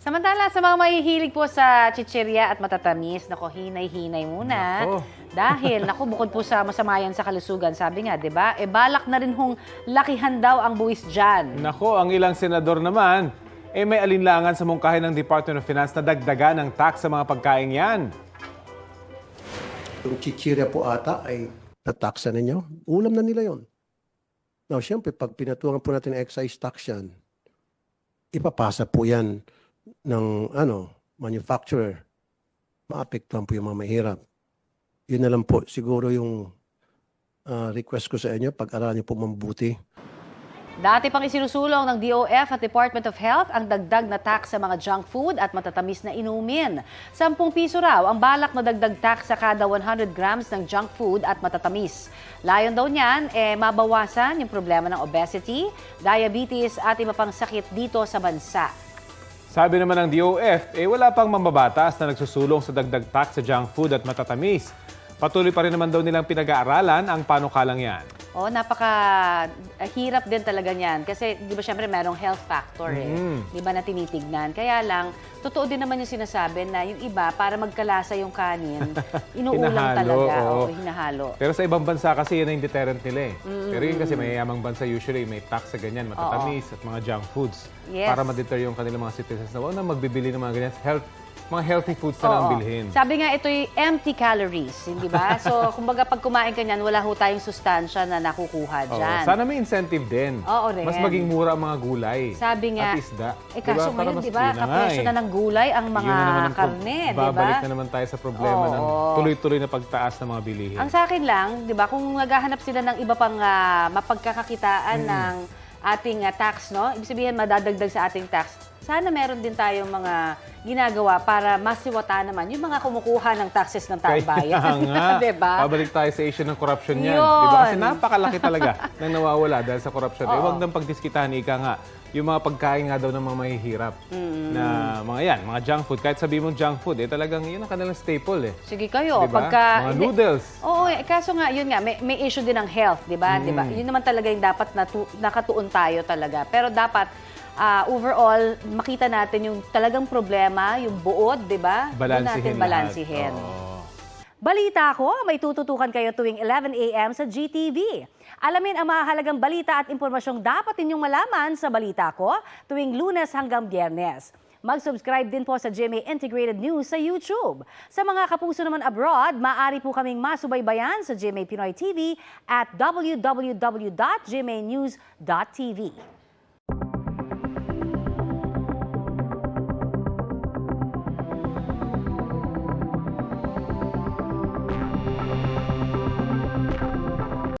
Samantala, sa mga mahihilig po sa chichirya at matatamis, nako, hinay-hinay muna. Nako. Dahil, nako, bukod po sa masamayan sa kalusugan, sabi nga, di ba? E balak na rin hong lakihan daw ang buwis dyan. Nako, ang ilang senador naman, eh may alinlangan sa mungkahin ng Department of Finance na dagdagan ng tax sa mga pagkain yan. Yung chichirya po ata ay nataksa ninyo. Ulam na nila yon. Now, siyempre, pag pinatuangan po natin ng excise tax yan, ipapasa po yan ng ano, manufacturer. Maapektuhan po yung mga mahirap. Yun na lang po siguro yung ah, request ko sa inyo. Pag-aralan niyo po mabuti. Dati pang isinusulong ng DOF at Department of Health ang dagdag na tax sa mga junk food at matatamis na inumin. 10 piso raw ang balak na dagdag tax sa kada 100 grams ng junk food at matatamis. Layon daw niyan, eh, mabawasan yung problema ng obesity, diabetes at iba pang sakit dito sa bansa. Sabi naman ng DOF, eh wala pang mambabatas na nagsusulong sa dagdag tax sa junk food at matatamis. Patuloy pa rin naman daw nilang pinag-aaralan ang panukalang yan. Oh, napaka ah, hirap din talaga niyan kasi 'di ba syempre merong health factor eh. Mm. 'Di ba na tinitignan. Kaya lang totoo din naman yung sinasabi na yung iba para magkalasa yung kanin, inuulam Hinahalo, talaga oo. o hinahalo. Pero sa ibang bansa kasi yan ang deterrent nila eh. Pero yun kasi mayayamang bansa usually may tax sa ganyan, matatamis at mga junk foods. Yes. Para ma-deter yung kanilang mga citizens na wag na magbibili ng mga ganyan. Health, mga healthy foods na lang Oo. bilhin. Sabi nga ito'y empty calories, hindi ba? So, kumbaga pag kumain ka niyan, wala ho tayong sustansya na nakukuha Oo. diyan. Sana may incentive din. Oo rin. Mas maging mura ang mga gulay. Sabi nga, At isda. eh kaso Para ngayon, mas- di ba, yun na nga kapresyo eh. na ng gulay ang mga Yun na naman ang karne, di ba? Babalik na naman tayo sa problema ng Oo. tuloy-tuloy na pagtaas ng mga bilihin. Ang sa akin lang, 'di ba, kung naghahanap sila ng iba pang ah, mapagkakakitaan ng ating ah, tax, no? Ibig sabihin madadagdag sa ating tax. Sana meron din tayong mga ginagawa para masiwata naman yung mga kumukuha ng taxes ng taong bayan. nga. 'Di ba? Babalik tayo sa issue ng corruption yan. Yun. Di ba? Kasi napakalaki talaga nang nawawala dahil sa corruption. Eh, Oo. huwag nang pagdiskitahan, ika nga. Yung mga pagkain nga daw ng mga mahihirap na mga yan, mga junk food. Kahit sabi mong junk food, eh talagang yun ang kanilang staple eh. Sige kayo, Di ba? pagka Mga noodles. Oo, eh, kaso nga yun nga may, may issue din ng health, 'di ba? 'Di ba? Mm. Yun naman talaga yung dapat natu- nakatuon tayo talaga. Pero dapat ah, overall makita natin yung talagang problema, yung buod, 'di ba? Doon natin Balansihin balansihin. Balita ko, may tututukan kayo tuwing 11 a.m. sa GTV. Alamin ang mahalagang balita at impormasyong dapat ninyong malaman sa Balita ko tuwing lunes hanggang biyernes. Mag-subscribe din po sa GMA Integrated News sa YouTube. Sa mga kapuso naman abroad, maaari po kaming masubaybayan sa GMA Pinoy TV at www.gmanews.tv.